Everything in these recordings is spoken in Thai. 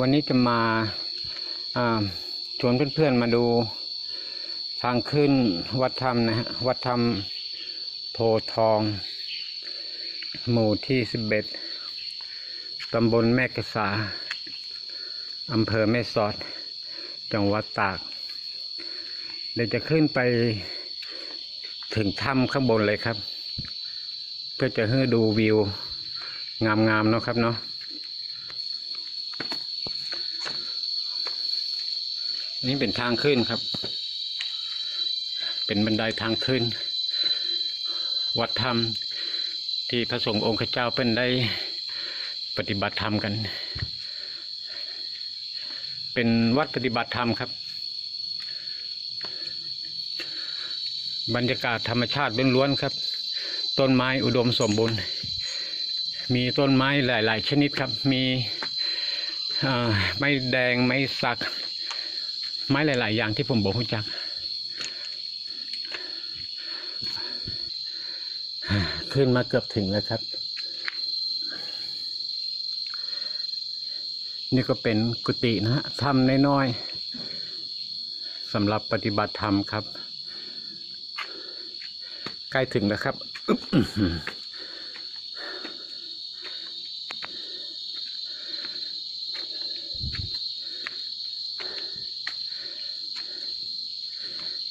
วันนี้จะมาชวนเพื่อนๆมาดูทางขึ้นวัดธรรมนะฮะวัดธรรมโพทอง หมู่ที่สิบเอ็ดตำบลแม่กษาอำเภอแม่สอด จังหวัดตาก เดี๋ยวจะขึ้นไปถึงถ้ำข้างบนเลยครับ เพื่อจะให้ดูวิวงามๆเนาะครับเนาะ นี่เป็นทางขึ้นครับ เป็นบันไดทางขึ้น วัดธรรมที่พระสงฆ์องค์เจ้าเป็นได้ปฏิบัติธรรมกัน เป็นวัดปฏิบัติธรรมครับ บรรยากาศธรรมชาติล้วนๆครับ ต้นไม้อุดมสมบูรณ์ มีต้นไม้หลาย ๆ ชนิดครับ มีไม้แดงไม้สัก ไม้หลาย ๆ อย่างที่ผมบอกรู้จัก ขึ้นมาเกือบถึงแล้วครับ นี่ก็เป็นกุฏินะฮะทำน้อย ๆสำหรับปฏิบัติธรรมครับ ใกล้ถึงแล้วครับอึ๊บอื้อหือ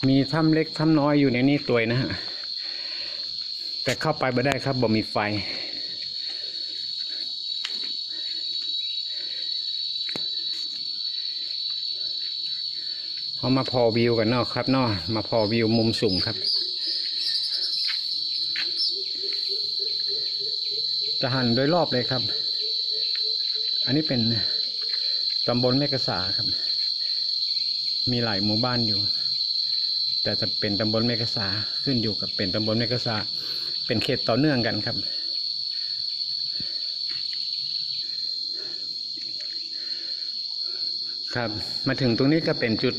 มีถ้ำเล็กถ้ำน้อยอยู่ในนี้ตัวนะฮะ แต่เข้าไปไม่ได้ครับบ่มีไฟ เอามาพอวิวกันเนาะครับเนาะมาพอวิวมุมสูงครับจะหันโดยรอบเลยครับ อันนี้เป็นตำบลแม่กษาครับ มีหลายหมู่บ้านอยู่ แต่จะเป็นตำบลแม่กษาขึ้นอยู่กับเป็นตำบลแม่กษาเป็นเขตต่อเนื่องกันครับ ครับมาถึงตรงนี้ก็เป็นจุด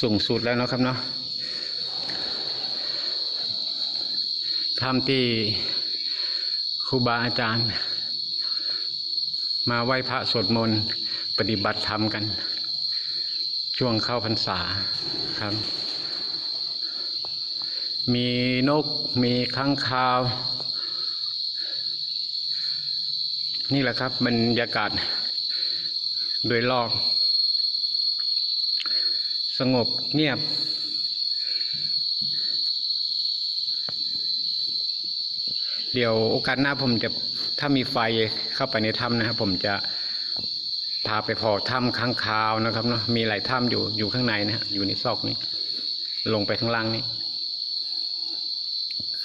สูงสุดแล้วเนาะครับเนาะทำที่ครูบาอาจารย์ มาไหว้พระสวดมนต์ปฏิบัติธรรมกัน ช่วงเข้าพรรษาครับ มีนกมีค้างคาว นี่แหละครับบรรยากาศโดยรอบสงบเงียบ เดี๋ยวโอกาสหน้าผมจะถ้ามีไฟเข้าไปในถ้ำนะครับ ผมจะพาไปพอถ้ำค้างคาวนะครับเนาะมีหลายถ้ำอยู่อยู่ข้างในนะฮะอยู่ในซอกนี้ ลงไปข้างล่างนี้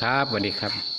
ครับสวัสดีครับ